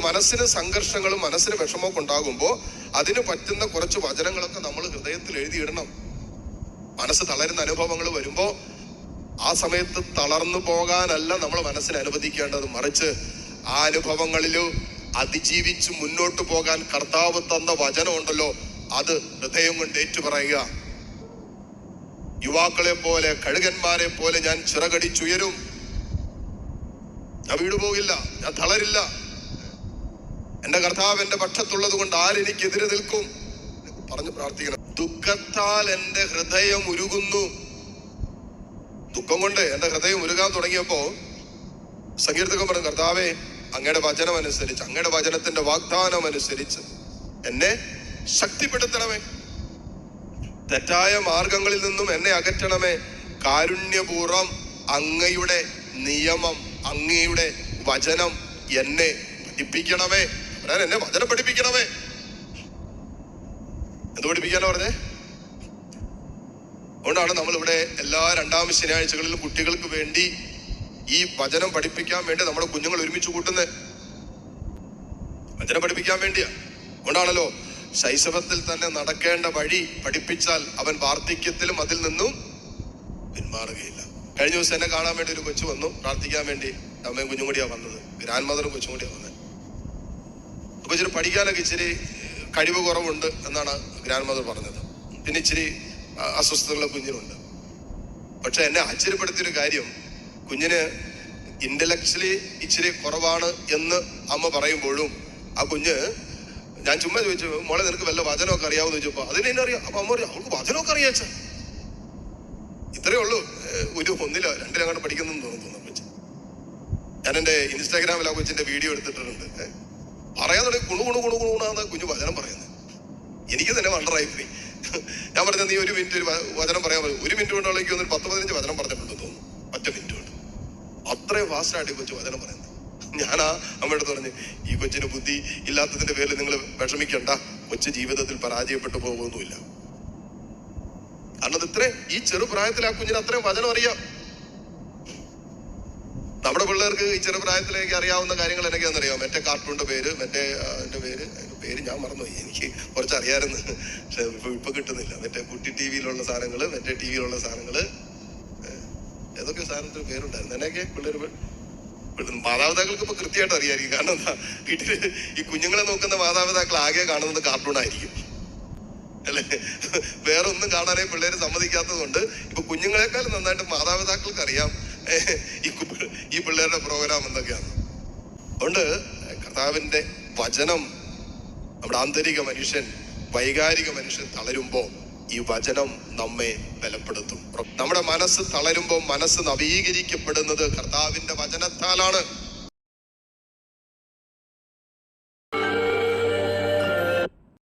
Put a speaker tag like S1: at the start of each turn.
S1: മനസ്സിന് സംഘർഷങ്ങളും മനസ്സിന് വിഷമമൊക്കെ ഉണ്ടാകുമ്പോൾ അതിന് പറ്റുന്ന കുറച്ച് വചനങ്ങളൊക്കെ നമ്മൾ ഹൃദയത്തിൽ എഴുതിയിടണം. മനസ്സ് തളരുന്ന അനുഭവങ്ങൾ വരുമ്പോ ആ സമയത്ത് തളർന്നു പോകാനല്ല നമ്മൾ മനസ്സിനെ അനുവദിക്കേണ്ടത്. മറിച്ച് ആ അനുഭവങ്ങളിൽ അതിജീവിച്ച് മുന്നോട്ട് പോകാൻ കർത്താവ് തന്ന വചനം ഉണ്ടല്ലോ അത് ഹൃദയം കൊണ്ട് ഏറ്റുപറയുക. യുവാക്കളെ പോലെ കഴുകന്മാരെ പോലെ ഞാൻ ചിറകടിച്ചുയരും. ഞാൻ വീടുപോകില്ല ഞാൻ തളരില്ല. എന്റെ കർത്താവ് എന്റെ പക്ഷത്തുള്ളത് കൊണ്ട് ആരെനിക്കെതിരെ നിൽക്കും പറഞ്ഞു പ്രാർത്ഥിക്കണം. ദുഃഖത്താൽ എന്റെ ഹൃദയം ഉരുകുന്നു. ദുഃഖം കൊണ്ട് എന്റെ ഹൃദയം ഉരുകാൻ തുടങ്ങിയപ്പോ സങ്കീർത്തകം പറഞ്ഞു കർത്താവെ അങ്ങയുടെ വചനം അനുസരിച്ച് അങ്ങയുടെ വചനത്തിന്റെ വാഗ്ദാനം അനുസരിച്ച് എന്നെ ശക്തിപ്പെടുത്തണമേ. തെറ്റായ മാർഗങ്ങളിൽ നിന്നും എന്നെ അകറ്റണമേ. കാരുണ്യപൂർവം അങ്ങയുടെ നിയമം അങ്ങയുടെ വചനം എന്നെ പഠിപ്പിക്കണമേ. പറയാൻ എന്നെ വചനം പഠിപ്പിക്കണമേ. എന്ത് പഠിപ്പിക്കാനാ പറഞ്ഞേ? അതുകൊണ്ടാണ് നമ്മൾ ഇവിടെ എല്ലാ രണ്ടാം ശനിയാഴ്ചകളിലും കുട്ടികൾക്ക് വേണ്ടി ഈ വചനം പഠിപ്പിക്കാൻ വേണ്ടി നമ്മുടെ കുഞ്ഞുങ്ങൾ ഒരുമിച്ച് കൂട്ടുന്നത് വചനം പഠിപ്പിക്കാൻ വേണ്ടിയാ. അതുകൊണ്ടാണല്ലോ ശൈശവത്തിൽ തന്നെ നടക്കേണ്ട വഴി പഠിപ്പിച്ചാൽ അവൻ വാർദ്ധക്യത്തിലും അതിൽ നിന്നും പിന്മാറുകയില്ല. കഴിഞ്ഞ ദിവസം എന്നെ കാണാൻ വേണ്ടി ഒരു കൊച്ചു വന്നു. പ്രാർത്ഥിക്കാൻ വേണ്ടി അമ്മയും കുഞ്ഞും കൂടിയാ വന്നത്. ഗ്രാൻഡ് മദറും കൊച്ചും കൂടിയാ വന്നത്. ഇച്ചിരി പഠിക്കാനൊക്കെ ഇച്ചിരി കഴിവ് കുറവുണ്ട് എന്നാണ് ഗ്രാൻഡ് മദർ പറഞ്ഞത്. പിന്നെ ഇച്ചിരി അസ്വസ്ഥതകൾ കുഞ്ഞിനുണ്ട്. പക്ഷെ എന്നെ ആശ്ചര്യപ്പെടുത്തിയൊരു കാര്യം കുഞ്ഞിന് ഇന്റലക്ച്വലി ഇച്ചിരി കുറവാണ് എന്ന് അമ്മ പറയുമ്പോഴും ആ കുഞ്ഞ് ഞാൻ ചുമ്മാ ചോദിച്ചു മോളെ നിനക്ക് വല്ല വചനമൊക്കെ അറിയാവുന്ന ചോദിച്ചപ്പോ അതിന് എന്നെ അറിയാം. അപ്പൊ അമ്മ പറഞ്ഞു അവൾക്ക് വചനമൊക്കെ അറിയാച്ച ഇത്രയേ ഉള്ളൂ. ഒരു ഒന്നിലോ രണ്ടിലോ അങ്ങോട്ട് പഠിക്കുന്നെന്ന് തോന്നുന്നു ഞാൻ എന്റെ ഇൻസ്റ്റാഗ്രാമിൽ ആ കൊച്ചിന്റെ വീഡിയോ എടുത്തിട്ടുണ്ട്. പറയാൻ തുടങ്ങി കുണു കുണു കുണു കുണുന്നാണ് കുഞ്ഞു വചനം പറയുന്നത്. എനിക്ക് തന്നെ വണ്ടറായി പോയി ഞാൻ പറഞ്ഞ നീ ഒരു മിനിറ്റ് വചനം പറയാൻ പറയും ഒരു മിനിറ്റ് കൊണ്ടുള്ളേക്ക് ഒന്ന് പത്ത് പതിനഞ്ച് വചനം പറഞ്ഞിട്ടുണ്ടെന്ന് തോന്നുന്നു. ഒറ്റ മിനിറ്റ് കൊണ്ട്. അത്രയും ഫാസ്റ്റായിട്ട് കൊച്ചു വചനം പറയുന്നത്. ഞാനാ അമ്മയുടെ പറഞ്ഞു ഈ കൊച്ചിന് ബുദ്ധി ഇല്ലാത്തതിന്റെ പേരിൽ നിങ്ങൾ വിഷമിക്കണ്ട. കൊച്ചു ജീവിതത്തിൽ പരാജയപ്പെട്ടു പോകുമൊന്നുമില്ല കാരണം ഇത്രയും ഈ ചെറുപ്രായത്തിൽ ആ കുഞ്ഞിന് അത്രയും വചനം അറിയാം. നമ്മുടെ പിള്ളേർക്ക് ഈ ചെറുപ്രായത്തിലേക്ക് അറിയാവുന്ന കാര്യങ്ങൾ എനിക്കൊന്നും അറിയാം മറ്റേ കാർട്ടൂണിന്റെ പേര് മറ്റേ അതിന്റെ പേര് പേര് ഞാൻ മറന്നുപോയി. എനിക്ക് കുറച്ച് അറിയാമായിരുന്നു. പക്ഷെ ഇപ്പൊ ഇപ്പൊ കിട്ടുന്നില്ല. മറ്റേ കുട്ടി ടി വിയിലുള്ള സാധനങ്ങൾ മറ്റേ ടി വിയിലുള്ള സാധനങ്ങൾ ഏഹ്, ഏതൊക്കെ സാധനത്തിന് പേരുണ്ടായിരുന്നു? എന്നൊക്കെ പിള്ളേർ മാതാപിതാക്കൾക്ക് ഇപ്പൊ കൃത്യമായിട്ട് അറിയായിരിക്കും. കാരണം എന്താ? വീട്ടിൽ ഈ കുഞ്ഞുങ്ങളെ നോക്കുന്ന മാതാപിതാക്കൾ ആകെ കാണുന്നത് കാർട്ടൂൺ ആയിരിക്കും. അല്ലേ? വേറെ ഒന്നും കാണാനേ പിള്ളേര് സമ്മതിക്കാത്തത് കൊണ്ട് ഇപ്പൊ കുഞ്ഞുങ്ങളെക്കാളും നന്നായിട്ട് മാതാപിതാക്കൾക്ക് അറിയാം. ഈ പിള്ളേരുടെ പ്രോഗ്രാം എന്തൊക്കെയാണ്? അതുകൊണ്ട് കർത്താവിന്റെ വചനം നമ്മുടെ ആന്തരിക മനുഷ്യൻ വൈകാരിക മനുഷ്യൻ തളരുമ്പോ ഈ വചനം നമ്മെ ബലപ്പെടുത്തും. നമ്മുടെ മനസ്സ് തളരുമ്പോൾ മനസ്സ് നവീകരിക്കപ്പെടുന്നത് കർത്താവിന്റെ വചനത്താലാണ്.